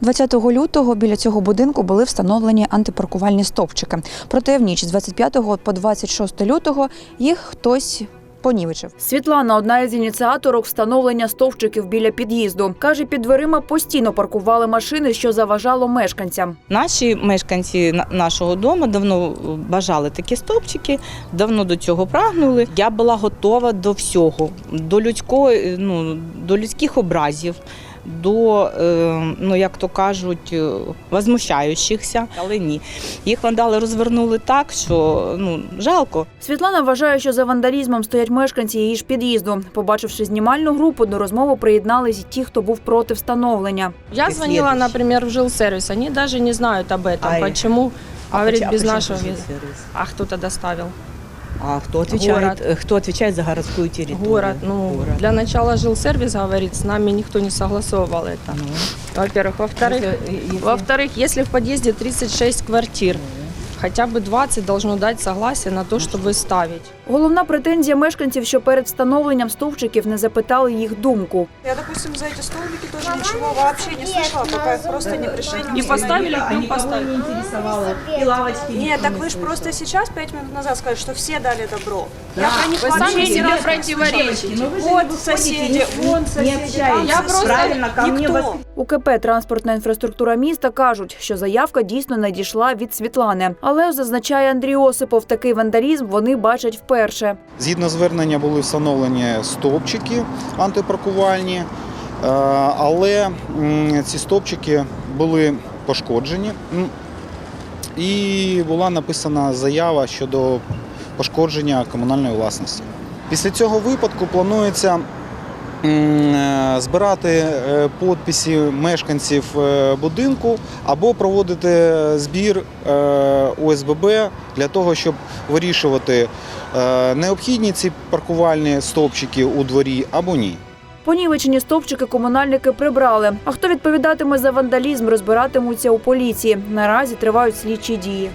20 лютого біля цього будинку були встановлені антипаркувальні стовпчики. Проте в ніч з 25 по 26 лютого їх хтось понівечив. Світлана, одна із ініціаторок встановлення стовпчиків біля під'їзду, каже, під дверима постійно паркували машини, що заважало мешканцям. Наші мешканці на- нашого дому давно бажали такі стовпчики, давно до цього прагнули. Я була готова до всього, до людського, ну до людських образів. До, е, ну як то кажуть, е, возмущаючихся, але ні. Їх вандали розвернули так, що ну жалко. Світлана вважає, що за вандалізмом стоять мешканці її ж під'їзду. Побачивши знімальну групу, до розмови приєднались і ті, хто був проти встановлення. Я Ты звонила, следующий. в жилсервис. Они даже не знают об этом. А, Почему? Говорит, поч- без почему виза. А кто то доставил? А кто отвечает, Город. э, кто отвечает за городскую территорию? Город. Ну, Город. для начала жилсервис говорит, с нами никто не согласовывал это. Ну, Во-первых. Во-вторых, если- если- во-вторых, если в подъезде 36 квартир, хотя бы 20 должно дать согласие на то, чтобы ставить. Головна претензія мешканців, що перед встановленням стовпчиків не запитали їх думку. Я, допустим, за эти столбики тоже ничего вообще не слышала, пока их просто не пришли. Не поставили, а ну никого поставили. не интересовало. И лавочки Нет, так вы же просто сейчас, пять минут назад, сказали, что все дали добро. Я про них Вы вообще сами ни себе разу не противоречите. Ну, вы же Вот не выходите, соседи, не- вон не соседи, там общаетесь. Я просто- правильно ко мне Никто. вас У КП транспортна інфраструктура міста кажуть, що заявка дійсно надійшла від Світлани. Але зазначає Андрій Осипов, такий вандалізм вони бачать вперше. Згідно звернення були встановлені стовпчики антипаркувальні, е, але ці стовпчики були пошкоджені. І була написана заява щодо пошкодження комунальної власності. Після цього випадку планується збирати е, підписи мешканців е, будинку або проводити збір е, ОСББ для того, щоб вирішувати, е, необхідні ці паркувальні стовпчики у дворі або ні. Понівечені стовпчики комунальники прибрали. А хто відповідатиме за вандалізм, розбиратимуться у поліції. Наразі тривають слідчі дії.